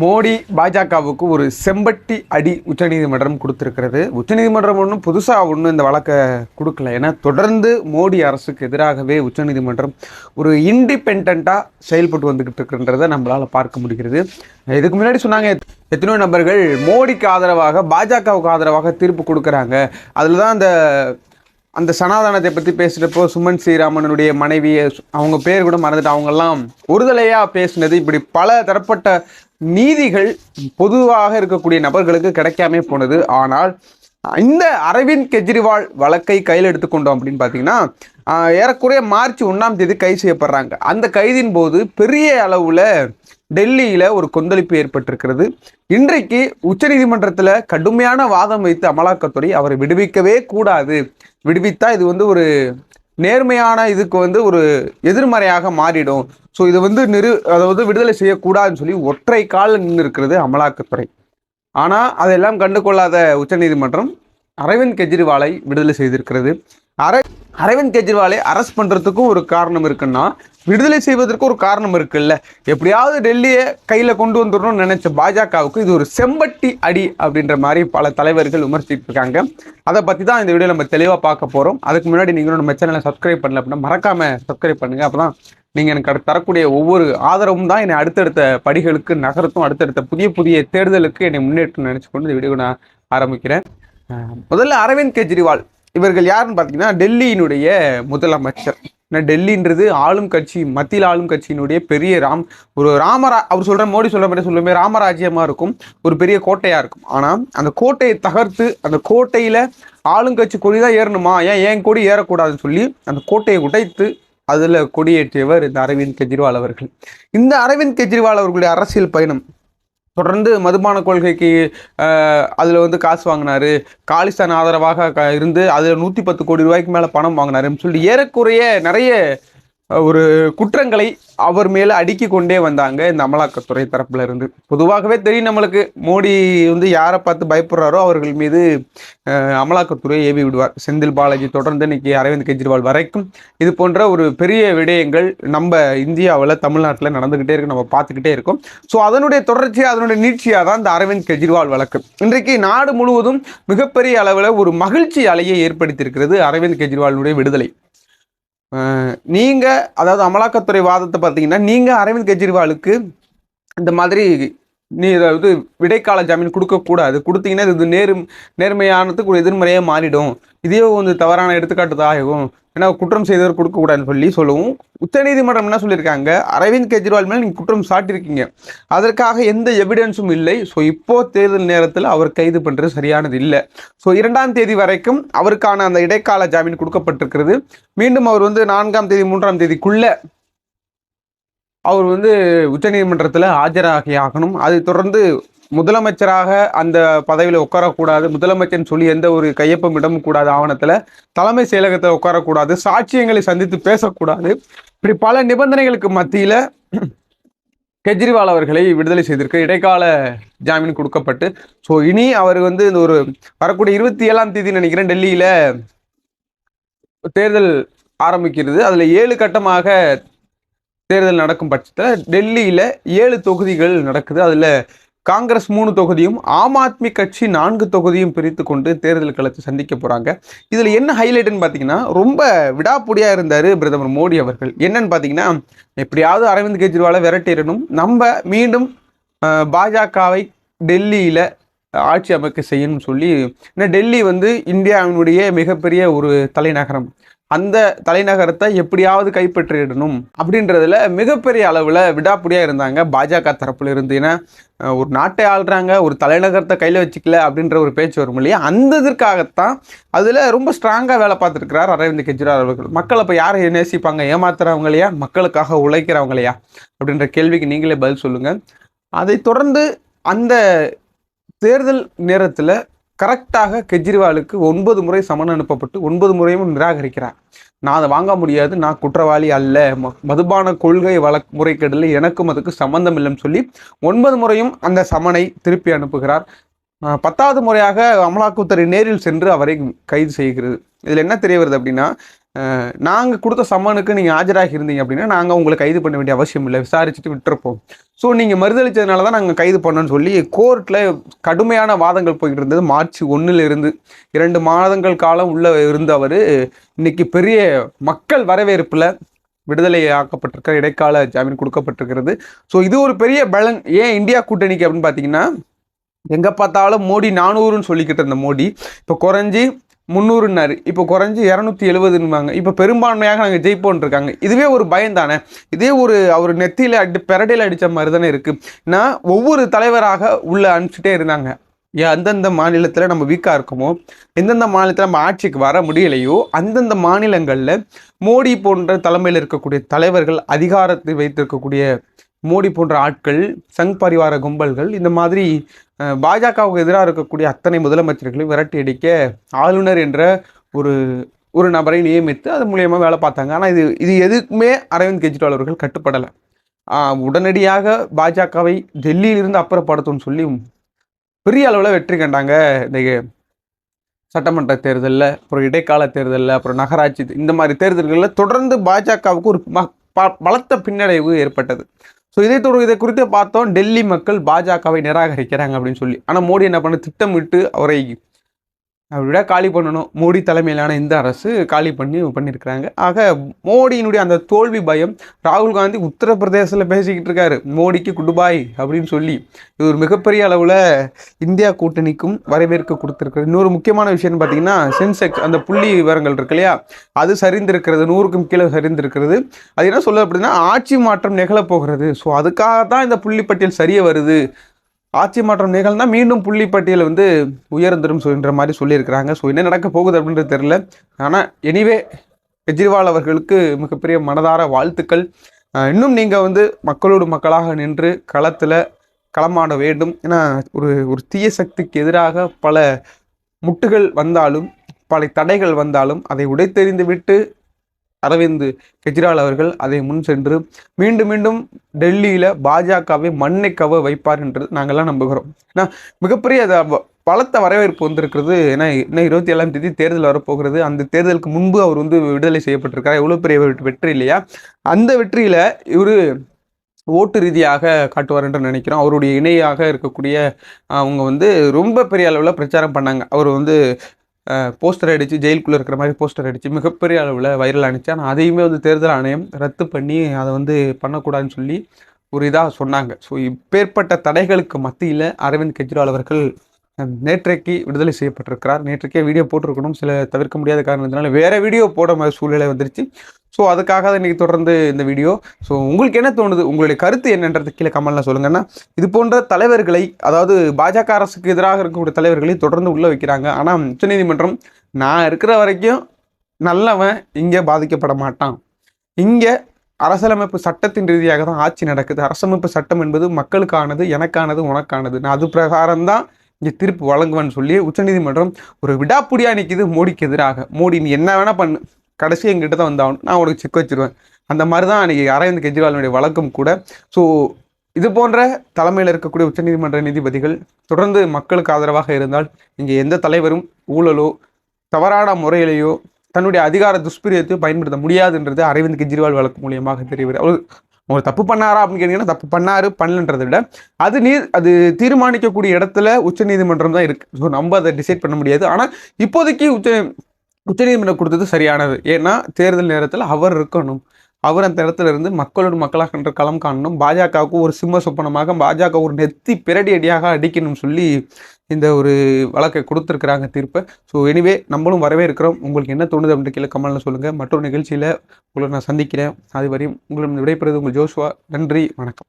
மோடி பாஜகவுக்கு ஒரு செம்பட்டி அடி உச்சநீதிமன்றம் கொடுத்துருக்கிறது. உச்சநீதிமன்றம் ஒன்றும் புதுசாக ஒன்றும் இந்த வழக்கை கொடுக்கல. ஏன்னா தொடர்ந்து மோடி அரசுக்கு எதிராகவே உச்சநீதிமன்றம் ஒரு இண்டிபெண்ட்டாக செயல்பட்டு வந்துக்கிட்டு இருக்குன்றதை நம்மளால் பார்க்க முடிகிறது. இதுக்கு முன்னாடி சொன்னாங்க எத்தனையோ நபர்கள் மோடிக்கு ஆதரவாக பாஜகவுக்கு ஆதரவாக தீர்ப்பு கொடுக்குறாங்க. அதில் தான் அந்த அந்த சனாதனத்தை பற்றி பேசுகிறப்போ சுமன் ஸ்ரீராமனுடைய மனைவி அவங்க பேர் கூட மறந்துட்டு அவங்கெல்லாம் ஒருதலையாக பேசினது. இப்படி பல தரப்பட்ட நீதிகள் பொதுவாக இருக்கக்கூடிய நபர்களுக்கு கிடைக்காம போனது. ஆனால் இந்த அரவிந்த் கெஜ்ரிவால் வழக்கை கையில் எடுத்துக்கொண்டோம் அப்படின்னு பார்த்தீங்கன்னா ஏறக்குறைய மார்ச் ஒன்றாம் தேதி கைது செய்யப்படுறாங்க. அந்த கைதின் போது பெரிய அளவில் டெல்லியில் ஒரு கொந்தளிப்பு ஏற்பட்டிருக்கிறது. இன்றைக்கு உச்சநீதிமன்றத்தில் கடுமையான வாதம் வைத்து அமலாக்கத்துறை அவரை விடுவிக்கவே கூடாது. விடுவித்தா இது வந்து ஒரு நேர்மையான இதுக்கு வந்து ஒரு எதிர்மறையாக மாறிடும். ஸோ இது வந்து நிறு அதாவது விடுதலை செய்யக்கூடாதுன்னு சொல்லி ஒற்றை காலில் நின்று இருக்கிறது அமலாக்கத்துறை. ஆனால் அதெல்லாம் கண்டு கொள்ளாத உச்சநீதிமன்றம் அரவிந்த் கெஜ்ரிவாலை விடுதலை செய்திருக்கிறது. அர அரவிந்த் கெஜ்ரிவாலை அரெஸ்ட் பண்ணுறதுக்கும் ஒரு காரணம் இருக்குன்னா விடுதலை செய்வதற்கும் ஒரு காரணம் இருக்குல்ல. எப்படியாவது டெல்லியை கையில் கொண்டு வந்துடணும்னு நினச்ச பாஜகவுக்கு இது ஒரு செம்பட்டி அடி அப்படின்ற மாதிரி பல தலைவர்கள் விமர்சிட்டு இருக்காங்க அதை பற்றி தான் இந்த வீடியோ நம்ம தெளிவாக பார்க்க போகிறோம் அதுக்கு முன்னாடி நீங்களும் நம்ம சேனலை சப்ஸ்கிரைப் பண்ணல அப்படின்னா மறக்காமல் சப்ஸ்கிரைப் பண்ணுங்கள் அப்போ தான் நீங்கள் எனக்கு அடுத்து தரக்கூடிய ஒவ்வொரு ஆதரவும் தான் என்னை அடுத்தடுத்த படிகளுக்கு நகரத்தும் அடுத்தடுத்த புதிய புதிய தேர்தலுக்கு என்னை முன்னேற்றம் நினச்சி கொண்டு இந்த வீடியோ நான் ஆரம்பிக்கிறேன். முதல்ல அரவிந்த் கெஜ்ரிவால். இவர்கள் யாருன்னு பார்த்தீங்கன்னா டெல்லியினுடைய முதலமைச்சர் ஏன்னா டெல்லின்றது ஆளும் கட்சி மத்தியில் ஆளும் கட்சியினுடைய பெரிய ராம் ஒரு ராமரா அவர் சொல்கிற மோடி சொல்கிற மாதிரி சொல்லுமே ராமராஜ்யமாக இருக்கும் ஒரு பெரிய கோட்டையாக இருக்கும். ஆனால் அந்த கோட்டையை தகர்த்து அந்த கோட்டையில் ஆளுங்கட்சி கொடி தான் ஏறணுமா? ஏன் ஏன் கொடி ஏறக்கூடாதுன்னு சொல்லி அந்த கோட்டையை உடைத்து அதில் கொடியேற்றியவர் இந்த அரவிந்த் கெஜ்ரிவால் அவர்கள். இந்த அரவிந்த் கெஜ்ரிவால் அவர்களுடைய அரசியல் பயணம் தொடர்ந்து மதுபான கொள்கைக்கு அதில் வந்து காசு வாங்கினாரு. காலிஸ்தான் ஆதரவாக க- இருந்து அதில் நூற்றி பத்து கோடி ரூபாய்க்கு மேலே பணம் வாங்கினாருன்னு சொல்லி ஏறக்குறைய நிறைய ஒரு குற்றங்களை அவர் மேலே அடுக்கி கொண்டே வந்தாங்க இந்த அமலாக்கத்துறை தரப்புல இருந்து. பொதுவாகவே தெரியும் நம்மளுக்கு. மோடி வந்து யாரை பார்த்து பயப்படுறாரோ அவர்கள் மீது அமலாக்கத்துறையை அமலாக்கத்துறை ஏவி விடுவார். செந்தில் பாலாஜி தொடர்ந்து இன்னைக்கு அரவிந்த் கெஜ்ரிவால் வரைக்கும் இது போன்ற ஒரு பெரிய விடயங்கள் நம்ம இந்தியாவில் தமிழ்நாட்டில் நடந்துக்கிட்டே இருக்கு. நம்ம பார்த்துக்கிட்டே இருக்கோம். ஸோ அதனுடைய தொடர்ச்சியாக அதனுடைய நீட்சியாக தான் இந்த அரவிந்த் கெஜ்ரிவால் வழக்கு. இன்றைக்கு நாடு முழுவதும் மிகப்பெரிய அளவில் ஒரு மகிழ்ச்சி அலையை ஏற்படுத்தியிருக்கிறது அரவிந்த் கெஜ்ரிவாலுடைய விடுதலை. நீங்கள் அதாவது அமலாக்கத்துறை வாதத்தை பார்த்தீங்கன்னா நீங்கள் அரவிந்த் கெஜ்ரிவாலுக்கு இந்த மாதிரி நீ அதாவது விடைக்கால ஜாமீன் கொடுக்கக்கூடாது கொடுத்தீங்கன்னா இது நேர் நேர்மையானதுக்கு ஒரு எதிர்மறையாக மாறிடும். இதே வந்து தவறான எடுத்துக்காட்டு தான் ஆகும் ஏன்னா குற்றம் செய்தவர் கொடுக்கக்கூடாதுன்னு சொல்லி சொல்லவும் உச்சநீதிமன்றம் என்ன சொல்லியிருக்காங்க? அரவிந்த் கெஜ்ரிவால் மேலே நீங்கள் குற்றம் சாட்டியிருக்கீங்க. அதற்காக எந்த எவிடன்ஸும் இல்லை. ஸோ இப்போ தேர்தல் நேரத்தில் அவர் கைது பண்ணுறது சரியானது இல்லை. ஸோ இரண்டாம் தேதி வரைக்கும் அவருக்கான அந்த இடைக்கால ஜாமீன் கொடுக்கப்பட்டிருக்கிறது. மீண்டும் அவர் வந்து நான்காம் தேதி மூன்றாம் தேதிக்குள்ளே அவர் வந்து உச்சநீதிமன்றத்தில் ஆஜராகி ஆகணும். அதை தொடர்ந்து முதலமைச்சராக அந்த பதவியில் உட்காரக்கூடாது முதலமைச்சர்னு சொல்லி எந்த ஒரு கையொப்பம் இடமும் கூடாது ஆவணத்தில் தலைமை செயலகத்தில் உட்காரக்கூடாது சாட்சியங்களை சந்தித்து பேசக்கூடாது. இப்படி பல நிபந்தனைகளுக்கு மத்தியில் கெஜ்ரிவால் அவர்களை விடுதலை செய்திருக்கு இடைக்கால ஜாமீன் கொடுக்கப்பட்டு ஸோ இனி அவர் வந்து இந்த ஒரு வரக்கூடிய இருபத்தி ஏழாம் தேதி நினைக்கிறேன் டெல்லியில் தேர்தல் ஆரம்பிக்கிறது. அதில் ஏழு கட்டமாக தேர்தல் நடக்கும் பட்சத்தில் டெல்லியில் ஏழு தொகுதிகள் நடக்குது. அதில் காங்கிரஸ் மூணு தொகுதியும் ஆம் ஆத்மி கட்சி நான்கு தொகுதியும் பிரித்து கொண்டு தேர்தல் களத்தை சந்திக்க போகிறாங்க இதில் என்ன ஹைலைட்னு பார்த்தீங்கன்னா ரொம்ப விடாப்புடியாக இருந்தார் பிரதமர் மோடி அவர்கள். என்னன்னு பார்த்தீங்கன்னா எப்படியாவது அரவிந்த் கெஜ்ரிவாலை விரட்டிடணும். நம்ம மீண்டும் பாஜகவை டெல்லியில் ஆட்சி அமைக்க செய்யணும்னு சொல்லி ஏன்னா டெல்லி வந்து இந்தியாவினுடைய மிகப்பெரிய ஒரு தலைநகரம். அந்த தலைநகரத்தை எப்படியாவது கைப்பற்றிடணும் அப்படின்றதுல மிகப்பெரிய அளவில் விடாப்புடியாக இருந்தாங்க பாஜக தரப்புல இருந்து ஏன்னா ஒரு நாட்டை ஆள்றாங்க ஒரு தலைநகரத்தை கையில் வச்சுக்கல அப்படின்ற ஒரு பேச்சு வரும் இல்லையா? அந்த இதற்காகத்தான் அதில் ரொம்ப ஸ்ட்ராங்காக வேலை பார்த்துருக்கிறார் அரவிந்த் கெஜ்ரிவால் அவர்கள். மக்களை இப்போ யாரை நேசிப்பாங்க? ஏமாத்துறவங்களையா மக்களுக்காக உழைக்கிறவங்களையா அப்படின்ற கேள்விக்கு நீங்களே பதில் சொல்லுங்கள் அதை தொடர்ந்து அந்த தேர்தல் நேரத்தில் கரெக்டாக கெஜ்ரிவாலுக்கு ஒன்பது முறை சமன் அனுப்பப்பட்டு ஒன்பது முறையும் நிராகரிக்கிறார். நான் அதை வாங்க முடியாது நான் குற்றவாளி அல்ல. ம- மதுபான கொள்கை வழக்கு முறைகேடில் எனக்கும் அதுக்கு சம்பந்தம் இல்லைன்னு சொல்லி ஒன்பது முறையும் அந்த சமனை திருப்பி அனுப்புகிறார். பத்தாவது முறையாக அமலாக்கத்துறை நேரில் சென்று அவரை கைது செய்கிறது. இதில் என்ன தெரிய வருது அப்படின்னா நாங்கள் கொடுத்த சம்மனுக்கு நீங்கள் ஆஜராகி இருந்தீங்க அப்படின்னா நாங்கள் உங்களை கைது பண்ண வேண்டிய அவசியம் இல்லை. விசாரிச்சுட்டு விட்டுருப்போம். ஸோ நீங்கள் மறுதளிச்சதுனால தான் நாங்கள் கைது பண்ணோன்னு சொல்லி கோர்ட்டில் கடுமையான வாதங்கள் போய்கிட்டு இருந்தது. மார்ச் ஒன்றில் இருந்து இரண்டு மாதங்கள் காலம் உள்ளே இருந்த அவர் இன்றைக்கி பெரிய மக்கள் வரவேற்பில் விடுதலை ஆக்கப்பட்டிருக்க இடைக்கால ஜாமீன் கொடுக்கப்பட்டிருக்கிறது. ஸோ இது ஒரு பெரிய பலன். ஏன் இந்தியா கூட்டணிக்கு அப்படின்னு பார்த்தீங்கன்னா எங்கே பார்த்தாலும் மோடி நானூறுன்னு சொல்லிக்கிட்டு இருந்த மோடி இப்போ குறைஞ்சி முந்நூறுன்னாரு. இப்போ குறைஞ்சி இரநூத்தி எழுபதுன்னுவாங்க இப்போ பெரும்பான்மையாக நாங்கள் ஜெயிப்போன்னு இருக்காங்க இதுவே ஒரு பயம் தானே? இதே ஒரு அவர் நெத்தியில் அடி பெரடையில் அடித்த மாதிரி தானே இருக்குது நான் ஒவ்வொரு தலைவராக உள்ள அனுப்பிச்சிட்டே இருந்தாங்க. ஏன் அந்தந்த மாநிலத்தில் நம்ம வீக்காக இருக்கோமோ எந்தெந்த மாநிலத்தில் நம்ம ஆட்சிக்கு வர முடியலையோ அந்தந்த மாநிலங்களில் மோடி போன்ற தலைமையில் இருக்கக்கூடிய தலைவர்கள் அதிகாரத்தை வைத்திருக்கக்கூடிய மோடி போன்ற ஆட்கள் சங் பரிவார கும்பல்கள் இந்த மாதிரி பாஜகவுக்கு எதிராக இருக்கக்கூடிய அத்தனை முதலமைச்சர்களை விரட்டி அடிக்க ஆளுநர் என்ற ஒரு ஒரு நபரை நியமித்து அது மூலியமாக வேலை பார்த்தாங்க. ஆனால் இது இது எதுக்குமே அரவிந்த் கெஜ்ரிவால் அவர்கள் கட்டுப்படலை. உடனடியாக பாஜகவை டெல்லியிலிருந்து அப்புறப்படுத்தும்னு சொல்லி பெரிய அளவில் வெற்றி கண்டாங்க. இந்த சட்டமன்ற தேர்தலில் அப்புறம் இடைக்கால தேர்தலில் அப்புறம் நகராட்சி இந்த மாதிரி தேர்தல்களில் தொடர்ந்து பாஜகவுக்கு ஒரு ம- ப- பலத்த பின்னடைவு ஏற்பட்டது. ஸோ இதை தொடர் இதை குறித்து பார்த்தோம் டெல்லி மக்கள் பாஜகவை நிராகரிக்கிறாங்க அப்படின்னு சொல்லி. ஆனால் மோடி என்ன பண்ண திட்டமிட்டு அவரை விட காலி பண்ணணும். மோடி தலைமையிலான இந்த அரசு காலி பண்ணி பண்ணியிருக்கிறாங்க. ஆக மோடியினுடைய அந்த தோல்வி பயம் ராகுல் காந்தி உத்தரப்பிரதேசத்தில் பேசிக்கிட்டு இருக்காரு. மோடிக்கு குடுபாய் அப்படின்னு சொல்லி. இது ஒரு மிகப்பெரிய அளவில் இந்தியா கூட்டணிக்கும் வரவேற்க கொடுத்துருக்காரு இன்னொரு முக்கியமான விஷயம்னு பார்த்தீங்கன்னா சென்செக்ஸ் அந்த புள்ளி விவரங்கள் இருக்கு இல்லையா? அது சரிந்திருக்கிறது நூறுக்கும் கீழே சரிந்திருக்கிறது. அது என்ன சொல்ல அப்படின்னா ஆட்சி மாற்றம் நிகழப்போகிறது ஸோ அதுக்காக தான் இந்த புள்ளிப்பட்டியல் சரிய வருது. ஆட்சி மாற்றம் நிகழ்ந்தா மீண்டும் புள்ளிப்பட்டியல் வந்து உயர்ந்துடும் சொல்கின்ற மாதிரி சொல்லியிருக்கிறாங்க. ஸோ என்ன நடக்க போகுது அப்படின்றது தெரில ஆனால் எனிவே கெஜ்ரிவால் அவர்களுக்கு மிகப்பெரிய மனதார வாழ்த்துக்கள். இன்னும் நீங்கள் வந்து மக்களோடு மக்களாக நின்று களத்தில் களமாட வேண்டும். ஏன்னா ஒரு ஒரு தீய சக்திக்கு எதிராக பல முட்டுகள் வந்தாலும் பல தடைகள் வந்தாலும் அதை உடைத்தெறிந்து விட்டு அரவிந்த் கெஜ்ரிவால் அவர்கள் அதை முன் சென்று மீண்டும் மீண்டும் டெல்லியில் பாஜகவை மண்ணை கவ வைப்பார் என்று நாங்கள்லாம் நம்புகிறோம். ஏன்னா மிகப்பெரிய வ- பலத்த வரவேற்பு வந்திருக்கிறது. ஏன்னா இன்னும் இருபத்தி ஏழாம் தேதி தேர்தல் வரப்போகிறது. அந்த தேர்தலுக்கு முன்பு அவர் வந்து விடுதலை செய்யப்பட்டிருக்கார். எவ்வளோ பெரிய வெற்றி இல்லையா? அந்த வெற்றியில் இவர் ஓட்டு ரீதியாக காட்டுவார் என்று நினைக்கிறோம். அவருடைய இணையாக இருக்கக்கூடிய அவங்க வந்து ரொம்ப பெரிய அளவில் பிரச்சாரம் பண்ணாங்க. அவர் வந்து போஸ்டர் அடித்து ஜெயிலுக்குள்ளே இருக்கிற மாதிரி போஸ்டர் அடித்து மிகப்பெரிய அளவில் வைரல் ஆனிச்சு. ஆனால் அதையுமே வந்து தேர்தல் ஆணையம் ரத்து பண்ணி அதை வந்து பண்ணக்கூடாதுன்னு சொல்லி ஒரு இதாக சொன்னாங்க. ஸோ இப்பேற்பட்ட தடைகளுக்கு மத்தியில் அரவிந்த் கெஜ்ரிவால் அவர்கள் நேற்றைக்கு விடுதலை செய்யப்பட்டிருக்கிறார். நேற்றைக்கே வீடியோ போட்டிருக்கணும். சில தவிர்க்க முடியாத காரணத்தினால வேறு வீடியோ போட மாதிரி சூழ்நிலை வந்துருச்சு. ஸோ அதுக்காக இன்றைக்கி தொடர்ந்து இந்த வீடியோ. ஸோ உங்களுக்கு என்ன தோணுது? உங்களுடைய கருத்து என்னன்றது கீழே கமெண்ட்ல சொல்லுங்கன்னா இது போன்ற தலைவர்களை அதாவது பாஜக அரசுக்கு எதிராக இருக்கக்கூடிய தலைவர்களை தொடர்ந்து உள்ளே வைக்கிறாங்க. ஆனால் உச்சநீதிமன்றம் நான் இருக்கிற வரைக்கும் நல்லவன் இங்கே பாதிக்கப்பட மாட்டான். இங்கே அரசியலமைப்பு சட்டத்தின் ரீதியாக தான் ஆட்சி நடக்குது. அரசமைப்பு சட்டம் என்பது மக்களுக்கானது எனக்கானது உனக்கானது. நான் அது பிரகாரம் தான் இங்கே தீர்ப்பு வழங்குவேன்னு சொல்லி உச்சநீதிமன்றம் ஒரு விடாப்புடியாக நிற்கிது மோடிக்கு எதிராக. மோடி நீ என்ன வேணால் பண்ணு. கடைசி எங்கிட்ட தான் வந்தாகணும். நான் உனக்கு செக் வச்சிருவேன். அந்த மாதிரி தான் அன்றைக்கி அரவிந்த் கெஜ்ரிவாலினுடைய வழக்கம் கூட. ஸோ இது போன்ற தலைமையில் இருக்கக்கூடிய உச்சநீதிமன்ற நீதிபதிகள் தொடர்ந்து மக்களுக்கு ஆதரவாக இருந்தால் இங்கே எந்த தலைவரும் ஊழலோ தவறான முறையிலேயோ தன்னுடைய அதிகார துஷ்பிரியத்தை பயன்படுத்த முடியாதுன்றது அரவிந்த் கெஜ்ரிவால் வழக்கு மூலியமாக தெரியுது அவர் உங்களை தப்பு பண்ணாரா அப்படின்னு கேட்டீங்கன்னா தப்பு பண்ணாரு பண்ணலன்றதை விட அது நீ அது தீர்மானிக்கக்கூடிய இடத்துல உச்சநீதிமன்றம் தான் இருக்கு. ஸோ நம்ம அதை டிசைட் பண்ண முடியாது. ஆனால் இப்போதைக்கு உச்ச உச்சநீதிமன்றம் கொடுத்தது சரியானது. ஏன்னா தேர்தல் நேரத்தில் அவர் இருக்கணும். அவர் அந்த இடத்துல இருந்து மக்களோட மக்களாக என்ற களம் காணணும். பாஜகவுக்கு ஒரு சிம்ம சொப்பனமாக பாஜக ஒரு நெத்தி பிரடி அடியாக அடிக்கணும் சொல்லி இந்த ஒரு வழக்கை கொடுத்துருக்குறாங்க தீர்ப்பை. ஸோ எனிவே நம்மளும் வரவே இருக்கிறோம் உங்களுக்கு என்ன தோணுது அப்படின்னு கீழே கமெண்ட்ல சொல்லுங்கள் மற்றொரு நிகழ்ச்சியில் உங்களை நான் சந்திக்கிறேன். அது வரையும் உங்களை விடைபெறுவது உங்கள் ஜோஷுவா நன்றி. வணக்கம்.